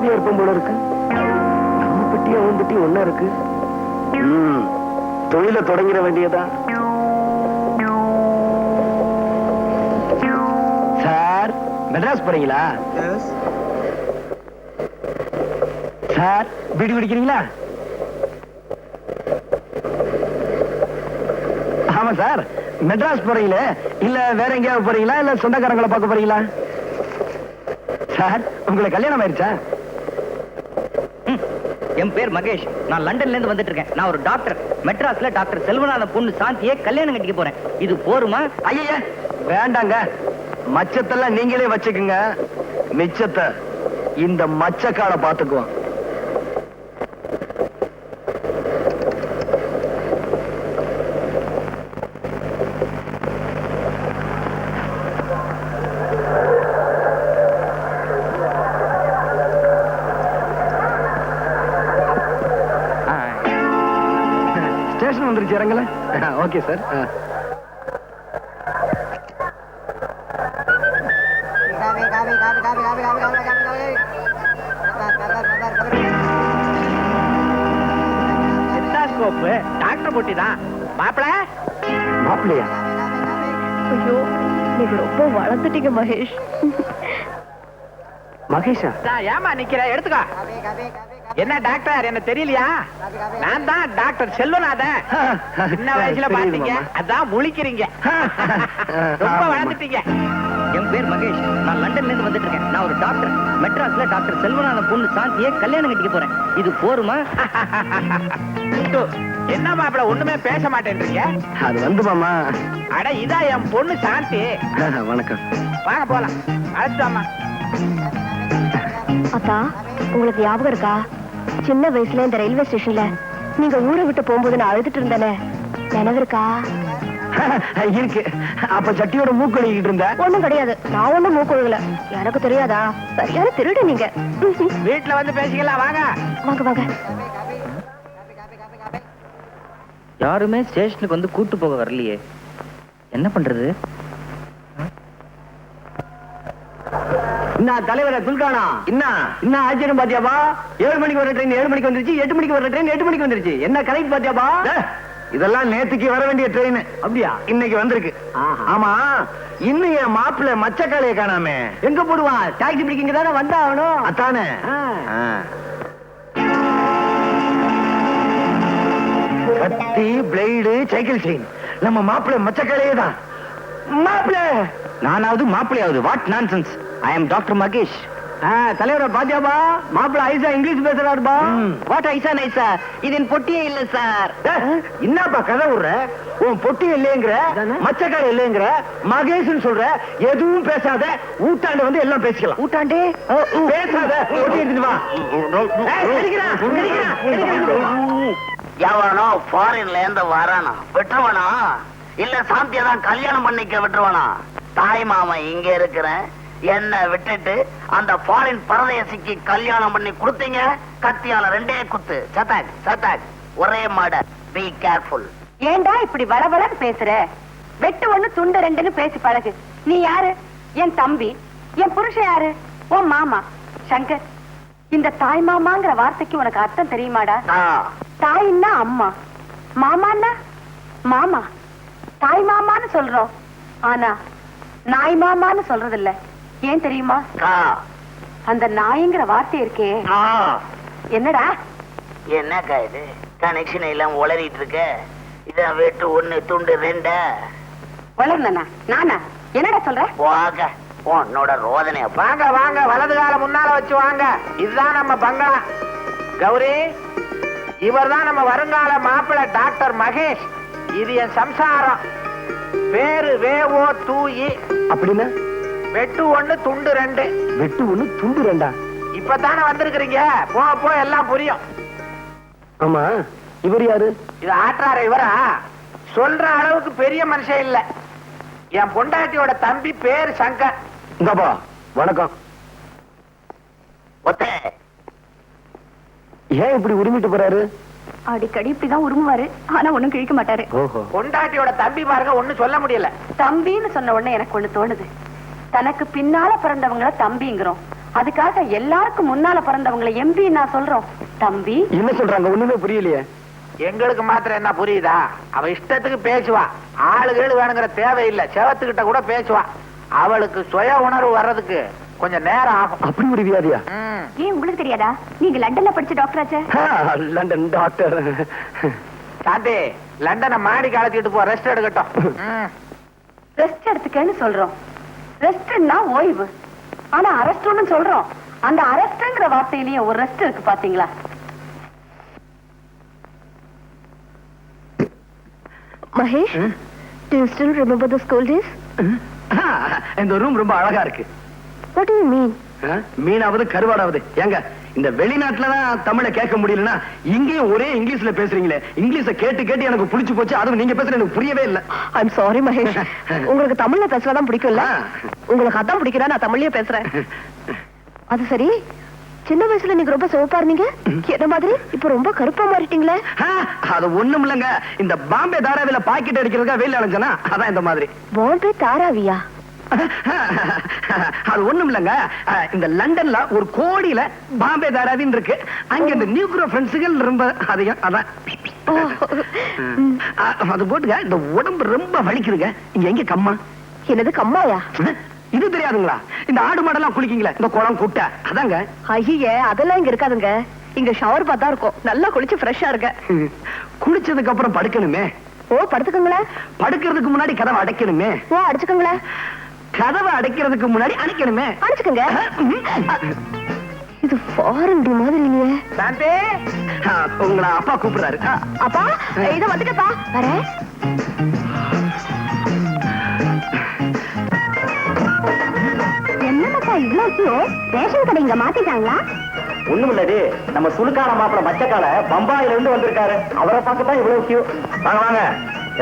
ஜாப்ல இருப்போம் போல இருக்கு. நம்ம பெட்டி அவன் பெட்டி ஒண்ணா இருக்கு. தொழில தொடங்கிட வேண்டியதா? சார் மெட்ராஸ் போறீங்களா? சார் பீடி குடிக்கிறீங்களா ஆமா சார் மெட்ராஸ் போறீங்களே? இல்ல வேற எங்கேயாவது போறீங்களா? இல்ல சொந்தக்காரங்களை பார்க்க போறீங்களா? சார் உங்களுக்கு கல்யாணம் ஆயிருச்சா என் பேர் மகேஷ். நான் லண்டன்ல இருந்து வந்துட்டு இருக்கேன். நான் ஒரு டாக்டர். மெட்ராஸ்ல டாக்டர் செல்வநாத பொண்ணு சாந்தியே கல்யாணம் கட்டிக்க போறேன். இது போருமா? ஐயா வேண்டாங்க. மச்சத்தெல்லாம் நீங்களே வச்சுக்குங்க. மிச்சத்தை இந்த மச்சக்கால பாத்துக்குவோம். சீக்கிரம் வந்துருச்சு இறங்கல? Okay sir. ஸ்கோப்பு டாக்டர் போட்டி தான். மாப்பிள? மாப்பிளையா? ஐயோ நீங்க ரொம்ப வளர்ந்துட்டீங்க மகேஷ். மகேஷா? ஏமா நிக்கிற? எடுத்துக்கா. என்ன டாக்டர்? என்ன தெரியலையா? நான் தான் டாக்டர் செல்வநாதன் சின்ன வயசுல பாத்தீங்க. அதான் முழிக்கிறீங்க. ரொம்ப வளர்ந்துட்டீங்க. என் பேர் மகேஷ். நான் லண்டன்ல இருந்து வந்துட்டு இருக்கேன் நான் ஒரு டாக்டர். மெட்ராஸ்ல டாக்டர் செல்வநாதன் பொண்ணு சாந்தியே கல்யாணம் கட்டிக்க போறேன். இது போருமா? என்ன மாப்பிள ஒண்ணுமே பேச மாட்டேன்றீங்க? அது வந்து மாமா. அட இதா என் பொண்ணு சாந்தி. வணக்கம். வாங்க போலாம். அழைச்சிட்டாமா அத்தா உங்களுக்கு ஞாபகம் இருக்கா? சின்ன வயசுல இந்த ரயில்வே ஸ்டேஷன்ல நீங்க ஊரை விட்டு போகும்போது நான் அழுதுட்டு இருந்தேனே. நினைவு இருக்கா. இருக்கு அப்ப சட்டியோட மூக்கு இருந்த? ஒண்ணும் கிடையாது. நான் ஒண்ணும் மூக்குழுகல எனக்கு தெரியாதா? சரியான திருடு நீங்க. வீட்டுல வந்து பேசிக்கலாம் வாங்க. வாங்க வாங்க. யாருமே ஸ்டேஷனுக்கு வந்து கூட்டு போக வரலையே. என்ன பண்றது? என்ன தலைவர துல்கானா என்ன என்ன ஆச்சரியம் பாத்தியாப்பா? ஏழு மணிக்கு வர ட்ரெயின் ஏழு மணிக்கு வந்துருச்சு எட்டு மணிக்கு வர ட்ரெயின் எட்டு மணிக்கு வந்துருச்சு. என்ன கணக்கு பாத்தியாப்பா? இதெல்லாம் நேத்துக்கு வர வேண்டிய ட்ரெயின் அப்படியா? இன்னைக்கு வந்திருக்கு. ஆமா இன்னும் என் மாப்பிள்ள மச்சக்காலைய காணாமே. எங்க போடுவான் டாக்ஸி பிடிக்கிங்க தானே வந்தாகணும் அத்தானே. கத்தி பிளேடு சைக்கிள் செயின் நம்ம மாப்பிள்ளை மச்சக்காலையே தான் மாப்பிள்ளை! நானாவது மாப்பிள்ளையாவது. What nonsense I am doctor Mahesh தலைவர பாத்தியாபா மாப்பிள்ள ஐசா இங்கிலீஷ் பேசுறாருபா வாட் ஐசா நைசா இது என் பொட்டியே இல்ல சார் என்னப்பா கதை விடுற உன் பொட்டி இல்லைங்கிற மச்சக்கார இல்லைங்கிற மகேஷ்னு சொல்ற எதுவும் பேசாத ஊட்டாண்டு வந்து எல்லாம் பேசிக்கலாம் ஊட்டாண்டே பேசாத பொட்டி எடுத்துட்டு வா. எவனோ ஃபாரின்ல இருந்து வரானா விட்டுருவானா இல்ல சாந்தியை தான் கல்யாணம் பண்ணிக்க விட்டுருவானா தாய் மாமன் இங்க இருக்கிறேன் என்ன விட்டுட்டு அந்த ஃபாரின் பரதேசிக்கு கல்யாணம் பண்ணி கொடுத்தீங்க? கத்தியால ரெண்டே குத்து. சத்தாக் சத்தாக் ஒரே மாட. பி கேர்ஃபுல் ஏண்டா இப்படி வளவளன்னு பேசுற? வெட்டு ஒண்ணு துண்டு ரெண்டுன்னு பேசி பழகு. நீ யாரு? என் தம்பி. என் புருஷன் யாரு? உன் மாமா. சங்கர். இந்த தாய் மாமாங்கிற வார்த்தைக்கு உனக்கு அர்த்தம் தெரியுமாடா? தாயின்னா அம்மா. மாமான்னா மாமா. தாய் மாமான்னு சொல்றோம். ஆனா நாய் மாமான்னு சொல்றது இல்ல ஏன் தெரியுமா? அந்த நாய்ங்கிற வார்த்தை இருக்கே. என்னடா? என்னக்கா இது? கனெக்ஷன் எல்லாம் உளறிட்டு இருக்க. இத வெட்டு ஒண்ணு துண்டு ரெண்ட? வளர்ந்தனா? நானா? என்னடா சொல்ற? போக உன்னோட ரோதனைய வாங்க வாங்க. வலது கால முன்னால வச்சு வாங்க. இதுதான் நம்ம பங்களா. கௌரி இவர்தான் நம்ம வருங்கால மாப்பிள்ளை டாக்டர் மகேஷ். இது என் சம்சாரம். பேரு வேவோ தூயி அப்படின்னா? வெட்டு ஒண்ணு துண்டு ரெண்டு. வெட்டு ஒண்ணு துண்டு ரெண்டா? இப்பதானே வந்திருக்கிறீங்க. போ போ எல்லாம் புரியும். ஆமா இவர் யாரு? இது ஆற்றார இவரா? சொல்ற அளவுக்கு பெரிய மனுஷன் இல்ல. என் பொண்டாட்டியோட தம்பி பேர் சங்கர். இந்தாப்பா வணக்கம். ஒத்தே. ஏன் இப்படி உரிமிட்டு போறாரு? அடிக்கடி இப்படிதான் உருமுவாரு. ஆனா ஒண்ணும் கிழிக்க மாட்டாரு. ஓஹோ. பொண்டாட்டியோட தம்பி பாருங்க ஒண்ணும் சொல்ல முடியல. தம்பின்னு சொன்ன உடனே எனக்கு ஒண்ணு தோணுது. தனக்கு பின்னால பிறந்தவங்கள தம்பிங்கிறோம். அதுக்காக எல்லாருக்கும் முன்னால பிறந்தவங்களை எம்பி நான் சொல்றோம். தம்பி. என்ன சொல்றாங்க? ஒண்ணுமே புரியலையே. எங்களுக்கு மாத்திரம் என்ன புரியுதா? அவ இஷ்டத்துக்கு பேசுவா. ஆளுகள் வேணுங்கிற தேவையில்லை. செவத்துக்கிட்ட கூட பேசுவா. அவளுக்கு சுய உணர்வு வர்றதுக்கு கொஞ்சம் நேரம் ஆகும். அப்படி ஒரு வியாதியா. ஏன் உங்களுக்கு தெரியாதா? நீங்க லண்டன்ல படிச்ச டாக்டர் ஆச்சே ஆ, லண்டன் டாக்டர். சாந்தி லண்டனை மாடி கலத்திட்டு போ. ரெஸ்ட் எடுக்கட்டும். ரெஸ்ட் எடுத்துக்கன்னு சொல்றோம். ரெஸ்ட்னா ஓய்வு. ஆனா அரெஸ்ட்னு சொல்றோம். அந்த அரெஸ்ட்ங்கிற வார்த்தையிலயும் ஒரு ரெஸ்ட் இருக்கு பாத்தீங்களா? Mahesh do you still remember the school days? இந்த ரூம் ரொம்ப அழகா இருக்கு. What do you mean? மீனாவது கருவாடாவது. ஏங்க இந்த வெளிநாட்டுல தான் தமிழை கேட்க முடியலன்னா இங்கேயும் ஒரே இங்கிலீஷ்ல பேசுறீங்களே. இங்கிலீஷை கேட்டு கேட்டு எனக்கு புடிச்சு போச்சு அதுவும் நீங்க பேசுறது எனக்கு புரியவே இல்ல. ஐம் சாரி மகேஷ் உங்களுக்கு தமிழ்ல பேசுறதான் பிடிக்கும்ல. உங்களுக்கு அதான் பிடிக்கிறா நான் தமிழ்லயே பேசுறேன். அது சரி சின்ன வயசுல நீங்க ரொம்ப சிவப்பா இருந்தீங்க? என்ன மாதிரி? இப்ப ரொம்ப கருப்பா மாறிட்டீங்களே? அது ஒண்ணும் இல்லங்க. இந்த பாம்பே தாராவில பாக்கெட் அடிக்கிறதுக்கா வெயில் அலைஞ்சனா அதான் இந்த மாதிரி. பாம்பே தாராவியா? அது ஒண்ணும் இல்லங்க. இந்த லண்டன்ல ஒரு கோடியில பாம்பே தாராவின்னு இருக்கு. அங்க இந்த நியூக்ரோ ஃப்ரெண்ட்ஸுகள் ரொம்ப அதிகம். அதான். அது போட்டுங்க இந்த உடம்பு ரொம்ப வலிக்குதுங்க. இங்க எங்க கம்மா? என்னது கம்மாயா? இது தெரியாதுங்களா? இந்த ஆடு மாடெல்லாம் குளிக்கீங்களா இந்த குளம் குட்டை. அதாங்க. ஐயே அதெல்லாம் இங்க இருக்காதுங்க. இங்க ஷவர் பார்த்தா இருக்கும். நல்லா குளிச்சு ஃப்ரெஷ்ஷா இருக்க குளிச்சதுக்கு அப்புறம் படுக்கணுமே. ஓ படுத்துக்கங்களேன். படுக்கிறதுக்கு முன்னாடி கதவை அடைக்கணுமே. ஓ அடிச்சுக்கங்களேன். கதவை அடைக்கிறதுக்கு முன்னாடி அணைக்கணுமே. அடிச்சுக்கங்க இது ஃபாரின் மாதிரி இல்லையே. சாந்தி அஹ், உங்களை அப்பா கூப்பிடுறாரு. அப்பா இத வந்துட்டப்பா வரேன். என்னப்பா இவ்வளவு ரேஷன் கடை இங்க மாத்திட்டாங்களா? ஒண்ணும் இல்லது நம்ம சுலுக்கான மாப்பிள மச்சக்கால பம்பாயில இருந்து வந்திருக்காரு. அவரை பார்க்க தான் இவ்வளவு கியூ வாங்க வாங்க.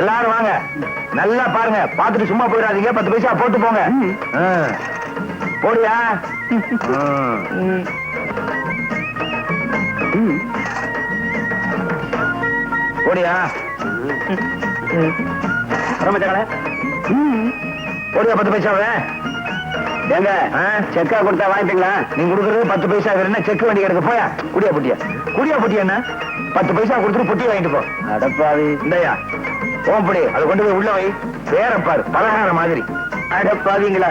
எல்லாரும் வாங்க. நல்லா பாருங்க. பாத்துட்டு சும்மா போயிடாதீங்க. பத்து பைசா போட்டு போங்க. போடியா? போடியா? போடியா பத்து பைசாவே? ஏங்க செக்கா கொடுத்தா வாங்கிட்டீங்களா நீங்க கொடுக்கறது பத்து பைசா. வேற செக் வண்டி கிடக்கு? போயா. குடியா புட்டியா. குடியா புட்டியா பத்து பைசா கொடுத்துட்டு புட்டி வாங்கிட்டு போ. அடப்பாவி. இந்தயா. ஓம்படி அதை கொண்டு போய் உள்ள வை. வேற பாரு பலகார மாதிரி. அடப்பாவீங்களா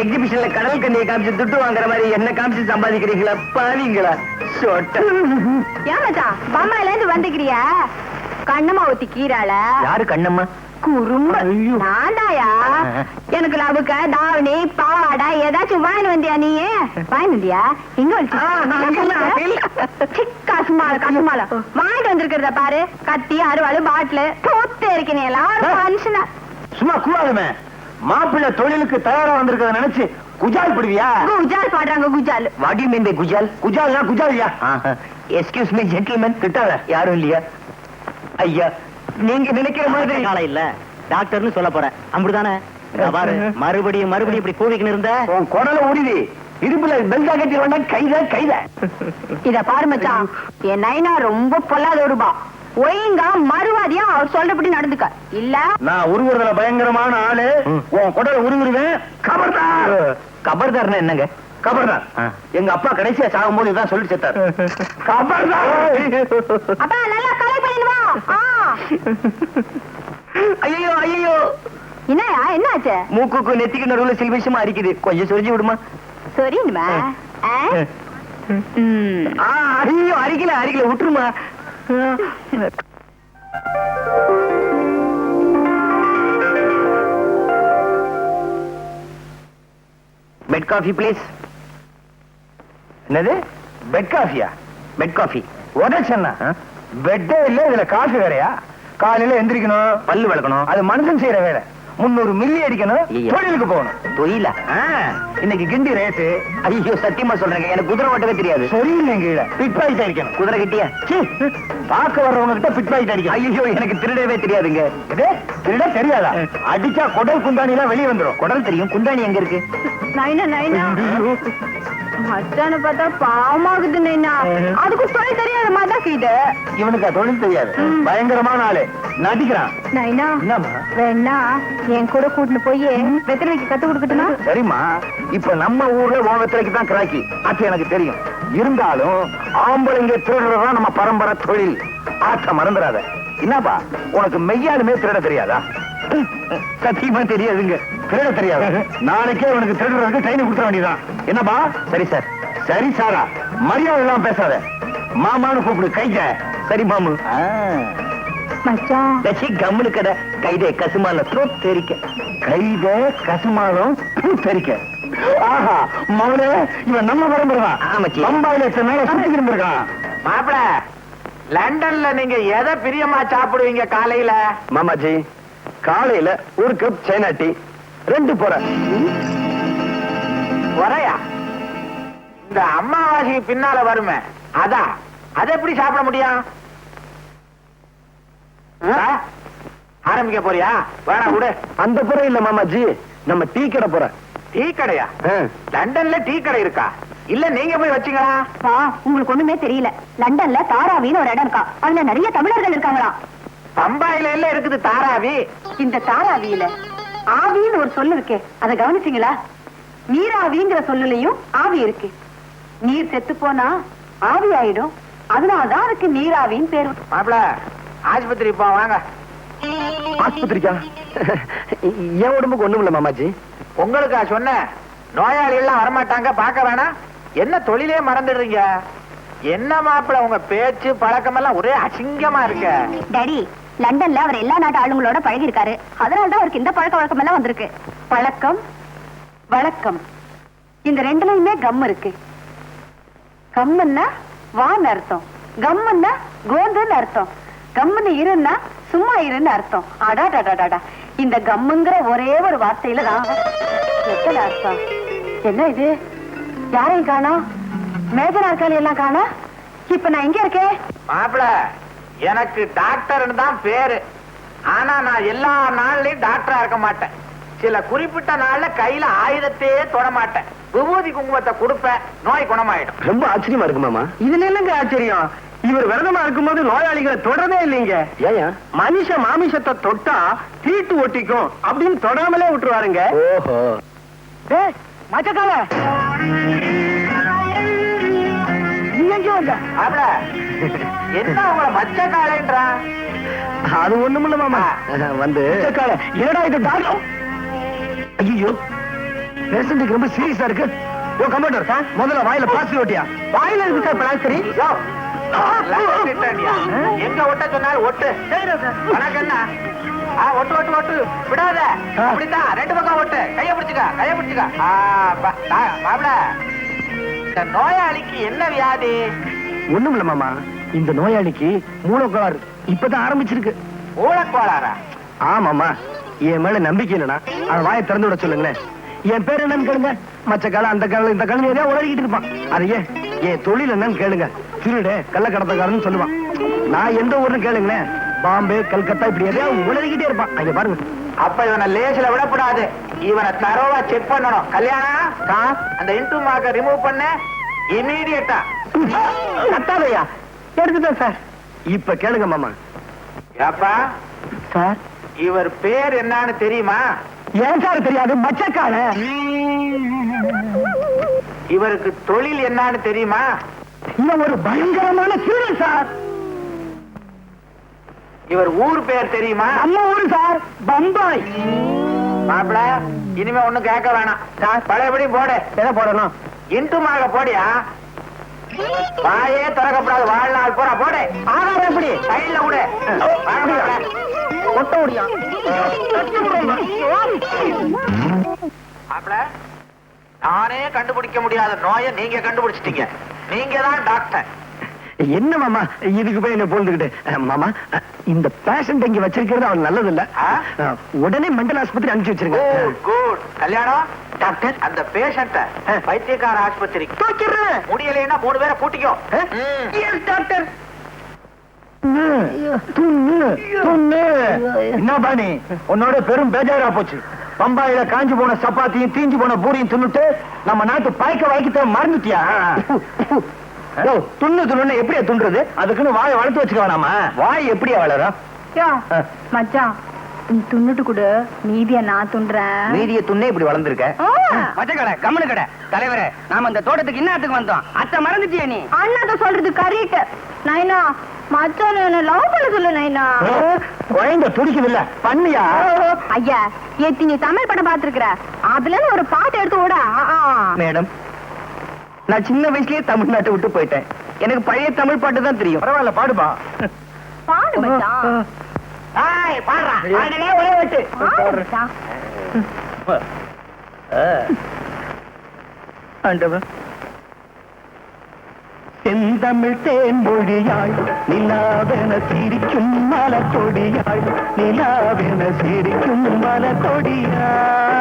எக்ஸிபிஷன்ல கடல் கண்ணியை காமிச்சு துட்டு வாங்குற மாதிரி என்ன காமிச்சு சம்பாதிக்கிறீங்களா? பாவீங்களா? சொட்ட. ஏன் மச்சான் பம்பாயில இருந்து வந்துக்கிறியா? கண்ணம்மா ஊத்தி கீராள யாரு கண்ணம்மா? குறும்ப. எனக்கு லவுக்க தாவணி பாவாடை ஏதாச்சும் வாங்கி வந்தியா நீ? வாங்கி வந்தியா? எங்க வந்து காசுமால காசுமால. வாங்கிட்டு வந்திருக்கிறத பாரு. கத்தி அருவாள் பாட்டில். தூத்து இருக்கீங்க எல்லாரும் மனுஷனா. சும்மா கூடாதுமே மாப்பிள்ளை தொழிலுக்கு தயாரா வந்திருக்கிறத நினைச்சு குஜால் பிடிவியா? குஜால் பாடுறாங்க குஜால். வாட் மீன் பை குஜால். குஜால்னா குஜாலியா? எஸ்கியூஸ் மீ ஜென்டில்மேன் திட்டாத. யாரும் இல்லையா? ஐயா நீங்க நினைக்கிற மாதிரி. காலம் இல்ல. டாக்டர்னு சொல்ல போறேன். அப்படிதானே பாரு. மறுபடியும் மறுபடியும் இப்படி கூவிக்கின்னு இருந்த? உன் குடல உருவி. இடுப்புல பெல்டா கட்டி வேண்டாம் கைத கைத. இத பாரு மச்சான். என் நைனா ரொம்ப பொல்லாத ரூபா ஒழுங்கா மறுவாதியா அவர் சொல்றபடி நடந்துக்க. இல்ல? நான் உருவுறதுல பயங்கரமான ஆளு. உன் குடல உருவிடுவேன் கபர்தார். கபர்தார்னா என்னங்க? கபர்தார். எங்க அப்பா கடைசியா சாகும்போது இதான் சொல்லி செத்தாரு. கபர்தார். அப்பா நல்லா கலை ஐயோ ஐயோ என்னயா என்னாச்சு? மூக்குக்கு நெத்திக்கு நடுவுல சில விஷயமா அரிக்குது. கொஞ்சம் சொரிஞ்சு விடுமா? ஆ, ஐயோ அரிக்கல அரிக்கல விட்டுருமா? பெட் காஃபி ப்ளீஸ் என்னது? பெட் காஃபியா பெட் காஃபி உடச்சண்ணா பெட்டே இல்ல இதுல காசு வேறையா? காலையில எந்திரிக்கணும் பல்லு விளக்கணும். அது மனுஷன் செய்யற வேலை. முன்னூறு மில்லி அடிக்கணும் தொழிலுக்கு போகணும். தொழில? இன்னைக்கு கிண்டி ரேட்டு ஐயோ சத்தியமா சொல்றேங்க. எனக்கு குதிரை ஓட்டவே தெரியாது. சரியில்லைங்க கீழே. பிட் பாக்கெட் அடிக்கணும். குதிரை கிட்டியா? பார்க்க வர்றவங்க கிட்ட பிட் பாக்கெட் அடிக்கணும். ஐயோ எனக்கு திருடவே தெரியாதுங்க. திருட தெரியாதா? அடிச்சா குடல் குந்தாணி எல்லாம் வெளியே வந்துரும். குடல் தெரியும். குந்தாணி எங்க இருக்கு? நைனா நைனா. மச்சான பார்த்தா பாவமாகுது நைனா. அதுக்கு சொல்லி தெரியாத மாதிரி இது இவனுக்கு தொழில் தெரியாது. பயங்கரமான ஆளு. நடிக்கிறான். நைனா. என்னம்மா? வேணா. என் கூட கூட்டிட்டு போய் வெத்தலை வைக்க கத்து கொடுக்கட்டுமா? சரிம்மா. இப்ப நம்ம ஊர்ல ஓகத்திலைக்கு தான் கிராக்கி. அது எனக்கு தெரியும். இருந்தாலும் ஆம்பளைங்க திருடுறதுதான் நம்ம பரம்பரை தொழில். ஆற்ற மறந்துடாத. என்னப்பா உனக்கு மெய்யாலுமே திருட தெரியாதா? சத்தியமா தெரியாதுங்க. திருட தெரியாது. நாளைக்கே உனக்கு திருடுறதுக்கு ட்ரைனிங் கொடுத்துட வேண்டியதான் என்னப்பா? சரி சார் சரி சாரா. மரியாதை எல்லாம் பேசாத. மாமான்னு கூப்பிடு கைக சரி மாமு. மச்சான். தச்சி கம்முனு கடை. கைதே கசுமால த்ரோட் தெரிக்க கைதே கசுமாலம் தெரிக்க ஆஹா மவனே இவன் நம்ம பரம்பரைதான் ஆமாச்சி. பம்பாயில எத்தனை நாளா சுத்தி இருந்திருக்கான்? மாப்பிள லண்டன்ல நீங்க எதை பிரியமா சாப்பிடுவீங்க காலையில? மாமாஜி காலையில ஒரு கப் சைனா டீ ரெண்டு போற. வரையா இந்த அம்மாவாசைக்கு பின்னால வருமே. அதான். அதை எப்படி சாப்பிட முடியும்? ஆரம்பிக்க போறியா? வேணா விடு. அந்த புற இல்ல மாமாஜி. நம்ம டீ கடை போற. டீ கடையா? லண்டன்ல டீ கடை இருக்கா? இல்ல நீங்க போய் வச்சீங்களா? பா உங்களுக்கு ஒண்ணுமே தெரியல. லண்டன்ல தாராவின்னு ஒரு இடம் இருக்கா? அதுல நிறைய தமிழர்கள் இருக்காங்களா? பம்பாயில எல்லாம் இருக்குது தாராவி. இந்த தாராவியில ஆவின்னு ஒரு சொல்லு இருக்கே. அதை கவனிச்சீங்களா? நீராவிங்கிற சொல்லுலயும் ஆவி இருக்கு. நீர் செத்து போனா ஆவி ஆயிடும். அதனாலதான் அதுக்கு நீராவின்னு பேரு. மாப்பிள ஆஸ்பத்திரி போ வாங்க. ஆஸ்பத்திரிக்கா? என் உடம்புக்கு ஒண்ணும் இல்ல மாமாஜி? உங்களுக்கா சொன்னேன். நோயாளி எல்லாம் வரமாட்டாங்க பார்க்க வேணாம். என்ன தொழிலே மறந்துடுறீங்க? என்ன மாப்பிள உங்க பேச்சு பழக்கம் எல்லாம் ஒரே அசிங்கமா இருக்க? டாடி லண்டன்ல அவர் எல்லா நாட்டு ஆளுங்களோட பழகி இருக்காரு அதனாலதான் அவருக்கு இந்த பழக்க வழக்கம் எல்லாம் வந்திருக்கு. பழக்கம் வழக்கம். இந்த ரெண்டுலயுமே கம் இருக்கு. கம்முன்னா வான்னு அர்த்தம். கம்முன்னா கோந்துன்னு அர்த்தம். கம்முன்னு இருன்னா சும்மா இருன்னு அர்த்தம். அடாடாடாடாடா இந்த கம்முங்கிற ஒரே ஒரு வார்த்தையில தான். எத்தனை அர்த்தம்? என்ன இது? யாரையும் காணோம் மேஜ நாற்காலி எல்லாம் காணோம் இப்ப நான் எங்க இருக்கேன்? மாப்பிள எனக்கு டாக்டர்னு தான் பேரு. ஆனா நான் எல்லா நாள்லயும் டாக்டரா இருக்க மாட்டேன். சில குறிப்பிட்ட நாள்ல கையில ஆயுதத்தையே தொட மாட்டேன். விபூதி குங்குமத்தை கொடுப்பேன் நோய் குணமாயிடும். ரொம்ப ஆச்சரியமா இருக்கு மாமா. இதுல என்னங்க ஆச்சரியம்? இவர் விரதமா இருக்கும்போது நோயாளிகளை தொடரவே இல்லைங்க. ஏயா மனுஷ மாமிசத்தை தொட்டா தீட்டு ஒட்டிக்கும் அப்படின்னு தொடாமலே விட்டுருவாருங்க. ஓஹோ. மச்சக்கால. என்ன உங்களை அது ஒண்ணுமில்ல மாமா. வந்து. என்னடா இது டாக்டர்? ஐயோ பேஷண்ட்டுக்கு ரொம்ப சீரியஸா இருக்கு. ஓ கமாண்டர் முதல்ல வாயில பிளாஸ்டிக் ஓட்டியா? வாயில இருக்கு சார் பிளாஸ்டிக்? எங்க ஒட்ட சொன்னாலும் ஒட்டு. உனக்கு என்ன? ஒட்டு ஒட்டு ஒட்டு. விடாத. அப்படித்தான். ரெண்டு பக்கம் ஒட்டு. கைய பிடிச்சுக்க கைய பிடிச்சுக்க. மாப்பிள. இந்த நோயாளிக்கு என்ன வியாதி? ஒண்ணுமில்ல மாமா. இந்த நோயாளிக்கு மூலக்கோளாறு இப்பதான் ஆரம்பிச்சிருக்கு. ஊழக்கோளாரா ஆமாமா என் மேல நம்பிக்கை இல்லைனா அவ வாயை திறந்து விட சொல்லுங்களேன். என் பேர் என்னன்னு கேளுங்க. மச்ச காலம் அந்த காலம் இந்த காலம் ஏதாவது உலகிட்டு இருப்பான். அது ஏன் என் தொழில் என்னன்னு கேளுங்க. திருடு கள்ள கடத்தக்காரன்னு சொல்லுவான். நான் எந்த ஊர்னு கேளுங்களேன். பாம்பே கல்கத்தா இப்படி எதையாவது உலகிட்டே இருப்பான். அங்க பாருங்க. அப்ப இவனை லேசில விடக்கூடாது. இவனை தரோவா செக் பண்ணணும். கல்யாணம் அந்த இன்டூ மார்க்க ரிமூவ் பண்ண. இமீடியட்டா கத்தாதையா எடுத்துட்டேன் சார். இப்ப கேளுங்க மாமா. ஏப்பா? சார்? இவர் பேர் என்னன்னு தெரியுமா? ஏன் சார் தெரியாது? மச்சக்கால இவருக்கு தொழில் என்னன்னு தெரியுமா? இவன் ஒரு பயங்கரமான திருடன் சார். இவர் ஊர் பேர் தெரியுமா? நம்ம ஊரு சார். பம்பாய். மாப்பிள இனிமே ஒண்ணும் கேட்க வேணாம். சார். பழையபடி போடு. எதை போடணும்? இன்ட்டுமாக போடியா? வாயே திறக்கப்படாது. வாழ்நாள் பூரா போடு. ஆதாரம் எப்படி? சைட்ல விடு. ஒட்ட முடியும் மாப்பிள நானே கண்டுபிடிக்க முடியாத நோயை நீங்க கண்டுபிடிச்சிட்டீங்க. நீங்க தான் டாக்டர். என்ன மாமா இதுக்கு போய் என்ன போந்துக்கிட்டு அஹ், மாமா இந்த பேஷண்ட் இங்க வச்சிருக்கிறது அவன் நல்லது இல்ல உடனே மெண்டல் ஆஸ்பத்திரி அனுப்பிச்சு வச்சிருங்க. குட் குட் கல்யாணம்? டாக்டர். அந்த பேஷண்ட ஆ. வைத்தியக்கார ஆஸ்பத்திரிக்கு தூக்கிடுறேன். முடியலைன்னா மூணு பேரை கூட்டிக்கோ. டாக்டர்? துண்ணு துண்ணு என்ன பாணி உன்னோட பெரும் பேஜாரா போச்சு. பம்பாயில காஞ்சு போன சப்பாத்தியும் தீஞ்சு போன பூரியும் தின்னுட்டு நம்ம நாட்டு பாய்க்க வாய்க்கத்த மறந்துட்டியா? துண்ணு துண்ணு எப்படியா துண்டுறது? அதுக்குன்னு வாயை வளர்த்து வச்சுக்க வேணாமா வாய் எப்படியா வளரும்? யோ மச்சான் நீ துண்ணுட்டு கொடு. மீதிய நான் துண்டுறேன். மீதிய துண்ணே இப்படி வளர்ந்துருக்க. ஆ, மச்ச கடை கம்முனு கடை. தலைவரே நாம இந்த தோட்டத்துக்கு என்னத்துக்கு வந்தோம். அத்தை மறந்துட்டியா நீ? அண்ணாத்த சொல்றது கரெக்ட் நைனா மச்சான் என்ன லவ் பண்ண சொல்லு நைனா. குழந்தை துடிக்குது இல்ல பண்ணியா ஐயா ஏத்தி நீ தமிழ் படம் பாத்துருக்குற அதுல ஒரு பாட்டு எடுத்து விட மேடம் நான் சின்ன வயசுலயே தமிழ்நாட்டை விட்டு போயிட்டேன். எனக்கு பழைய தமிழ் பாட்டு தான் தெரியும். பரவாயில்ல பாடுபா பாடு மச்சான். ஆய் பாடுறா. பாடுனே ஒரே வெட்டு. பாடு மச்சான். ஆண்டவன் செந்தமிழ் தேன்மொழியாள் நிலாவென சிரிக்கும் மலக்கொடியாள் நிலாவென சிரிக்கும் மலக்கொடியாள்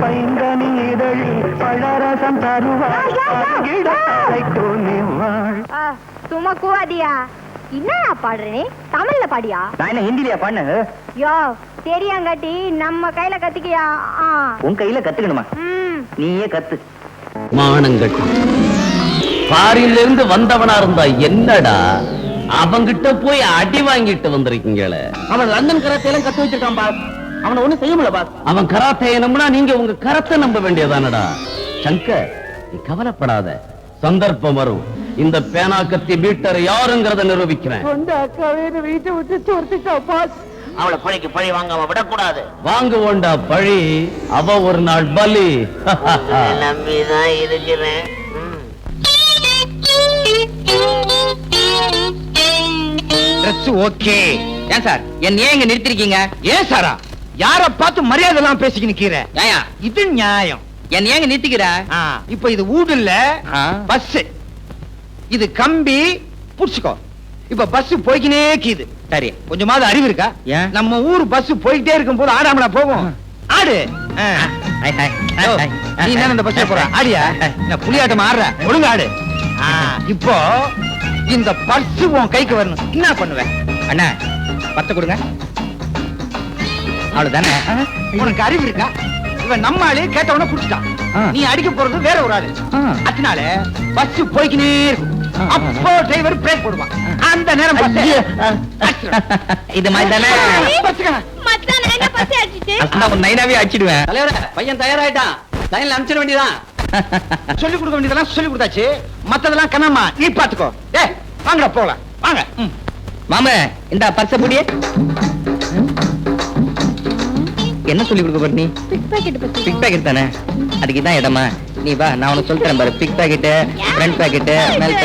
பைங்கனி இதழில் பழரசம் ஆ, சும்மா கூவாதியா? என்னடா பாடுற நீ தமிழ்ல பாடியா? நான் என்ன ஹிந்திலியா பண்ணு யோ தெரியாங்காட்டி நம்ம கையில கத்திக்கியா? ஆ. உன் கையில கத்துக்கணுமா? ம். நீயே கத்து. மானங்கட்டு. ஃபாரின்ல இருந்து வந்தவனா இருந்தா என்னடா? அவங்கிட்ட போய் அடி வாங்கிட்டு வந்திருக்கீங்களே. அவன் லண்டன் கராத்தேலாம் கத்து வச்சிருக்கான் பாஸ் அவனை ஒண்ணும் செய்ய முடியல பாஸ் அவன் கராத்தே நம்பினா நீங்க உங்க கரத்தை நம்ப வேண்டியதானடா? சங்கர் நீ கவலைப்படாத. சந்தர்ப்பம் வரும். இந்த பேனா கத்தி மீட்டர் யாருங்கிறத நிரூபிக்கிறேன். அவளை பழிக்கு பழி வாங்காம விடக்கூடாது. வாங்குவோண்டா பழி. அவ ஒரு நாள் பலி. நம்பிதான் இருக்கிறேன். ட்ரெஸ் ஓகே ஏன் சார்? என்ன ஏன் இங்க நிறுத்திருக்கீங்க? ஏன் சாரா? யார பார்த்து மரியாதை எல்லாம் பேசிக்க நிக்கிற ஏயா. இது நியாயம். என்ன ஏங்க நிறுத்திக்கிற? இப்ப இது இல்ல பஸ் இது கம்பி புடிச்சுக்கோ. இப்ப பஸ் போய்க்கினே கீது. சரி. கொஞ்சமாவது அறிவு இருக்கா? நம்ம ஊர் பஸ் போயிட்டே இருக்கும் போது ஆடாமலா போகும். ஆடு. நீ என்ன இந்த பஸ்ல போற? ஆடியா? நான் புலியாட்டம் ஆடுற? ஒழுங்கு ஆடு. இப்போ இந்த பர்ஸ் உன் கைக்கு வரணும். என்ன பண்ணுவேன்? அண்ணா பத்த கொடுங்க. அவ்வளவுதானே? உனக்கு அறிவு இருக்கா? இவன் நம்ம ஆளு கேட்டவன புடிச்சிட்டான் நீ அடிக்க போறது வேற ஒரு ஆளு. அதனால பஸ் போய்க்கினே இருக்கும். அப்போ டிரைவர் பிரேக் போடுவான். அந்த நேரம் இது மாதிரி தானே? அடிச்சிட்டு? நான் நைனாவே அடிச்சிடுவேன். தலைவர பையன் தயாராயிட்டான். லைன்ல அனுப்பிச்சிட வேண்டியதான் சொல்லி கொடுக்க வேண்டியதெல்லாம் சொல்லி கொடுத்தாச்சு. மத்ததெல்லாம் கண்ணம்மா நீ பாத்துக்கோ ஏ வாங்கடா போலாம். வாங்க. மாம இந்த பர்ச புடியே என்ன சொல்லி கொடுக்க போற நீ? பிக் பாக்கெட் பசி பிக் பாக்கெட் தானே? அதுக்கு இதான் இடமா. நீ வா நான் உனக்கு சொல்லித்தரேன் பாரு. பிக் பாக்கெட் ஃப்ரண்ட் பாக்கெட் மேல் பாக்கெட்